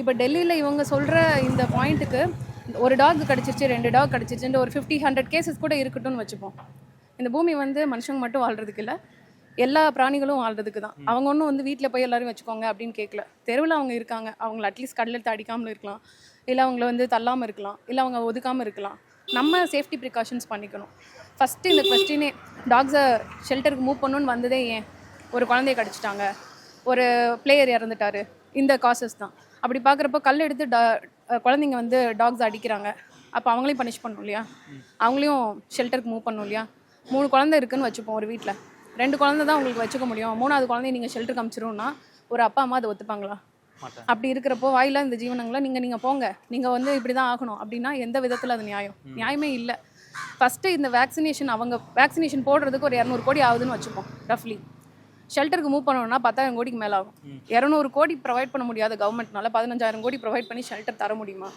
இப்போ டெல்லியில் இவங்க சொல்கிற இந்த பாயிண்ட்டுக்கு ஒரு டாக் கடிச்சிருச்சு ரெண்டு டாக் கடிச்சிருச்சுன்ற ஒரு ஃபிஃப்டி ஹண்ட்ரட் கேசஸ் கூட இருக்கட்டும்னு வச்சுப்போம். இந்த பூமி வந்து மனுஷங்க மட்டும் வாழ்றதுக்கு இல்லை எல்லா பிராணிகளும் வாழ்றதுக்கு தான். அவங்க ஒன்றும் வந்து வீட்டில் போய் எல்லாரும் வச்சுக்கோங்க அப்படின்னு கேட்கல தெருவில் அவங்க இருக்காங்க அவங்கள அட்லீஸ்ட் கடலில் எடுத்து அடிக்காமல் இருக்கலாம். இல்லை அவங்கள வந்து தள்ளாமல் இருக்கலாம் இல்லை அவங்க ஒதுக்காமல் இருக்கலாம். நம்ம சேஃப்டி ப்ரிகாஷன்ஸ் பண்ணிக்கணும். ஃபஸ்ட்டு இந்த கொஸ்டினே டாக்ஸை ஷெல்டருக்கு மூவ் பண்ணணும்னு வந்ததே ஏன்? ஒரு குழந்தைய கடிச்சிட்டாங்க ஒரு பிளேயர் இறந்துட்டாரு இந்த காசஸ் தான். அப்படி பார்க்குறப்போ கல் எடுத்து டா குழந்தைங்க வந்து டாக்ஸ் அடிக்கிறாங்க. அப்போ அவங்களையும் பனிஷ் பண்ணணும் இல்லையா? அவங்களையும் ஷெல்டருக்கு மூவ் பண்ணணும் இல்லையா? மூணு குழந்தை இருக்குன்னு வச்சுப்போம் ஒரு வீட்டில் ரெண்டு குழந்தை தான் உங்களுக்கு வச்சுக்க முடியும். மூணாவது குழந்தைய நீங்கள் ஷெல்டருக்கு அமிச்சிரும்னா ஒரு அப்பா அம்மா அதை ஒத்துப்பாங்களா? அப்படி இருக்கிறப்போ வாயில இந்த ஜீவனங்களை நீங்கள் நீங்கள் போங்க. நீங்கள் வந்து இப்படி தான் ஆகணும். அப்படின்னா எந்த விதத்தில் அது நியாயம்? நியாயமே இல்லை. ஃபஸ்ட்டு இந்த வேக்சினேஷன் அவங்க வேக்சினேஷன் போடுறதுக்கு ஒரு இரநூறு கோடி ஆகுதுன்னு வச்சுப்போம் ரஃப்லி ஷெல்டருக்கு மூவ் பண்ணணும்னா பத்தாயிரம் கோடிக்கு மேலே ஆகும் இரநூறு கோடி ப்ரொவைட் பண்ண முடியாத கவர்மெண்ட்னால பதினஞ்சாயிரம் கோடி ப்ரொவைட் பண்ணி ஷெல்டர் தர முடியுமா?